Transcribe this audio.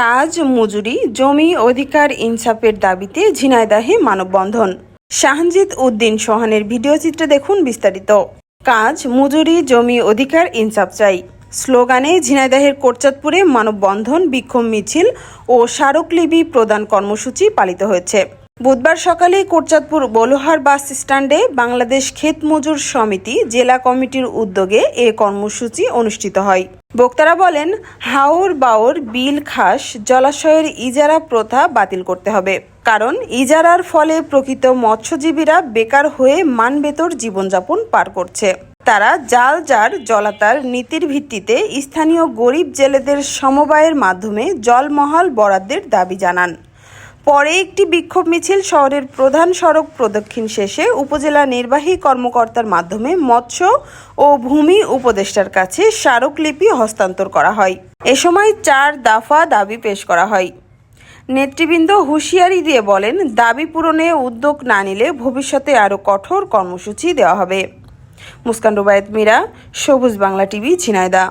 কাজ, মজুরি, জমি, অধিকার, ইনসাফের দাবিতে ঝিনাইদাহে মানববন্ধন। শাহজিৎ উদ্দিন সোহানের ভিডিও চিত্রে দেখুন বিস্তারিত। কাজ, মজুরি, জমি, অধিকার, ইনসাফ চাই। স্লোগানে ঝিনাইদাহের কোটচাঁদপুরে মানববন্ধন, বিক্ষোভ মিছিল ও স্মারকলিপি প্রদান কর্মসূচি পালিত হয়েছে। বুধবার সকালে কোটচাঁদপুর বলোহার বাস স্ট্যান্ডে বাংলাদেশ ক্ষেত মজুর সমিতি জেলা কমিটির উদ্যোগে এ কর্মসূচি অনুষ্ঠিত হয়। বক্তারা বলেন, হাওর বাওর, বিল খাস, জলাশয়ের ইজারা প্রথা বাতিল করতে হবে। কারণ, ইজারার ফলে প্রকৃত মৎস্যজীবীরা বেকার হয়ে মানবেতর জীবনযাপন পার করছে। তারা জাল, জার, জলাতার নীতির ভিত্তিতে স্থানীয় গরিব জেলেদের সমবায়ের মাধ্যমে জলমহাল বরাদ্দের দাবি জানান। পরে একটি বিক্ষোভ মিছিল শহরের প্রধান সড়ক প্রদক্ষিণ শেষে উপজেলা নির্বাহী কর্মকর্তার মাধ্যমে মৎস্য ও ভূমি উপদেষ্টার কাছে স্মারকলিপি হস্তান্তর করা হয়। এ সময় চার দফা দাবি পেশ করা হয়। নেতৃবৃন্দ হুঁশিয়ারি দিয়ে বলেন, দাবি পূরণে উদ্যোগ না নিলে ভবিষ্যতে আরও কঠোর কর্মসূচি দেওয়া হবে। মুস্কান রুবায়েত মীরা, সবুজ বাংলা টিভি ঝিনাইদা